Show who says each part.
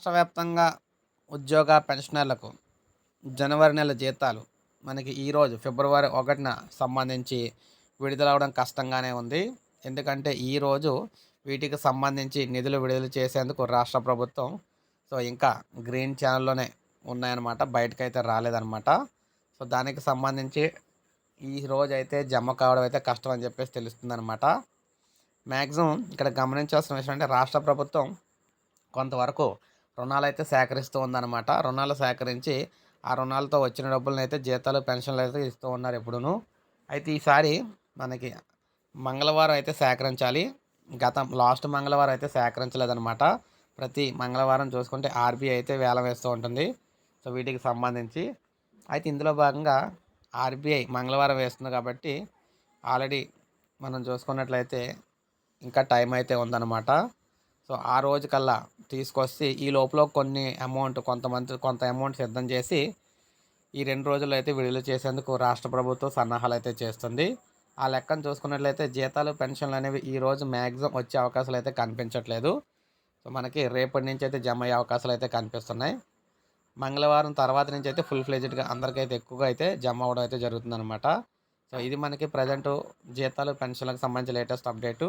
Speaker 1: రాష్ట్ర వ్యాప్తంగా ఉద్యోగ పెన్షనర్లకు జనవరి నెల జీతాలు మనకి ఈరోజు ఫిబ్రవరి ఒకటిన సంబంధించి విడుదలవడం కష్టంగానే ఉంది. ఎందుకంటే ఈరోజు వీటికి సంబంధించి నిధులు విడుదల చేసేందుకు రాష్ట్ర ప్రభుత్వం సో ఇంకా గ్రీన్ ఛానల్లోనే ఉన్నాయన్నమాట. బయటకైతే రాలేదన్నమాట. సో దానికి సంబంధించి ఈ రోజు అయితే జమ కావడం అయితే కష్టం అని చెప్పేసి తెలుస్తుంది అనమాట మ్యాక్సిమం ఇక్కడ గమనించాల్సిన విషయం అంటే రాష్ట్ర ప్రభుత్వం కొంతవరకు రుణాలు అయితే సేకరిస్తూ ఉందన్నమాట. రుణాలు సేకరించి ఆ రుణాలతో వచ్చిన డబ్బులను అయితే జీతాలు పెన్షన్లు అయితే ఇస్తూ ఉన్నారు ఎప్పుడూ అయితే ఈసారి మనకి మంగళవారం అయితే సేకరించాలి. గత లాస్ట్ మంగళవారం అయితే సేకరించలేదన్నమాట. ప్రతి మంగళవారం చూసుకుంటే ఆర్బీఐ అయితే వేలం వేస్తూ ఉంటుంది. సో వీటికి సంబంధించి అయితే ఇందులో భాగంగా ఆర్బీఐ మంగళవారం వేస్తుంది కాబట్టి ఆల్రెడీ మనం చూసుకున్నట్లయితే ఇంకా టైం అయితే ఉందన్నమాట. సో ఆ రోజు కల్లా తీసుకొచ్చి ఈ లోపల కొన్ని అమౌంట్ కొంతమంది కొంత అమౌంట్ సిద్ధం చేసి ఈ రెండు రోజుల్లో అయితే విడుదల చేసేందుకు రాష్ట్ర ప్రభుత్వం సన్నాహాలు అయితే చేస్తుంది. ఆ లెక్కను చూసుకున్నట్లయితే జీతాలు పెన్షన్లు అనేవి ఈ రోజు మ్యాక్సిమం వచ్చే అవకాశాలు అయితే కనిపించట్లేదు. సో మనకి రేపటి నుంచి అయితే జమ అయ్యే అవకాశాలు అయితే కనిపిస్తున్నాయి. మంగళవారం తర్వాత నుంచి అయితే ఫుల్ ఫ్లెజ్డ్గా అందరికైతే ఎక్కువగా అయితే జమ అవ్వడం అయితే జరుగుతుందన్నమాట. సో ఇది మనకి ప్రజెంట్ జీతాలు పెన్షన్లకు సంబంధించి లేటెస్ట్ అప్డేటు